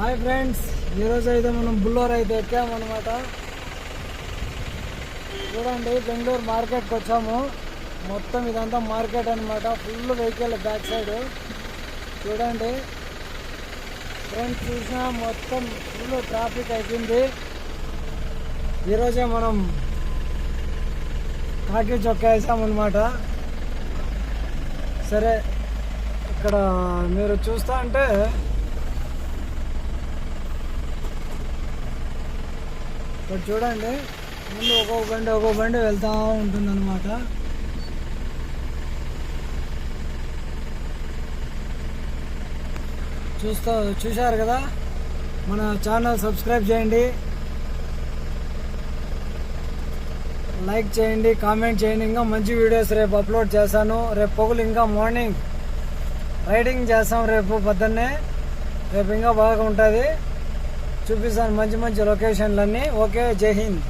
Hi friends ఈరోజు అయితే మనం బుల్లోర్ అయితే ఎక్కామన్నమాట చూడండి బెంగళూరు మార్కెట్కి వచ్చాము. మొత్తం ఇదంతా మార్కెట్ అన్నమాట. ఫుల్ వెహికల్ బ్యాక్ సైడ్ చూడండి. ఫ్రెండ్స్ చూసినా మొత్తం ఫుల్ ట్రాఫిక్ అయిపోయింది. ఈరోజే మనం కాకి చొక్కా వేసామన్నమాట సరే ఇక్కడ మీరు చూస్తా అంటే ఇక్కడ చూడండి ముందు ఒక్కొక్క బండి ఒక్కొక్క బండి వెళ్తూ ఉంటుంది అనమాట చూస్తా చూశారు కదా? మన ఛానల్ సబ్స్క్రైబ్ చేయండి. లైక్ చేయండి కామెంట్ చేయండి. ఇంకా మంచి వీడియోస్ రేపు అప్లోడ్ చేశాను. రేపు పొగులు ఇంకా మార్నింగ్. రైడింగ్ చేస్తాం రేపు పొద్దున్నే. రేపు ఇంకా బాగా ఉంటుంది. చూపిస్తాను మంచి మంచి లొకేషన్లన్నీ. ఓకే జై హింద్.